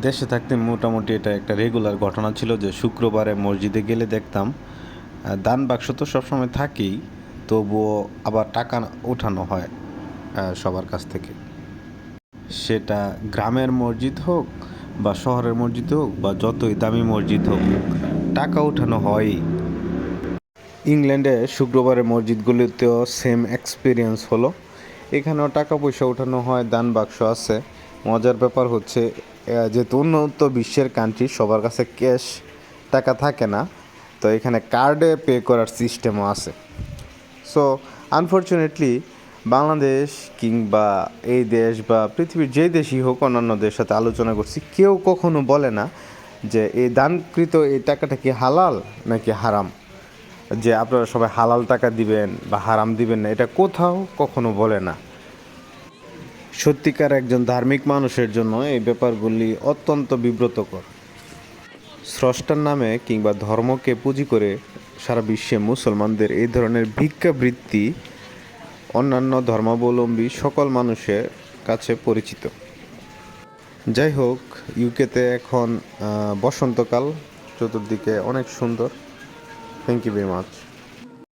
দেশে থাকতে মোটামুটি এটা একটা রেগুলার ঘটনা ছিল যে শুক্রবারে মসজিদে গেলে দেখতাম দান বাক্স তো সবসময় থাকেই, তবুও আবার টাকা ওঠানো হয় সবার কাছ থেকে। সেটা গ্রামের মসজিদ হোক বা শহরের মসজিদ হোক বা যতই দামি মসজিদ হোক, টাকা ওঠানো হয়ই। ইংল্যান্ডে শুক্রবারের মসজিদগুলিতেও সেম এক্সপিরিয়েন্স হলো। এখানেও টাকা পয়সা ওঠানো হয়, দান বাক্স আছে। মজার ব্যাপার হচ্ছে যেহেতু উন্নত বিশ্বের কান্ট্রি সবার কাছে ক্যাশ টাকা থাকে না, তো এখানে কার্ডে পে করার সিস্টেমও আছে। সো আনফর্চুনেটলি বাংলাদেশ কিংবা এই দেশ বা পৃথিবীর যেই দেশই হোক অন্যান্য দেশের সাথে আলোচনা করছি, কেউ কখনো বলে না যে এই দানকৃত এই টাকাটা কি হালাল নাকি হারাম? যে আপনারা সবাই হালাল টাকা দিবেন বা হারাম দিবেন না, এটা কোথাও কখনো বলে না। সত্যিকার একজন ধার্মিক মানুষের জন্য এই ব্যাপারগুলি অত্যন্ত বিব্রতকর। স্রষ্টার নামে কিংবা ধর্মকে পুঁজি করে সারা বিশ্বে মুসলমানদের এই ধরনের ভিক্ষাবৃত্তি অন্যান্য ধর্মাবলম্বী সকল মানুষের কাছে পরিচিত। যাই হোক, ইউকেতে এখন বসন্তকাল, চতুর্দিকে অনেক সুন্দর। Thank you very much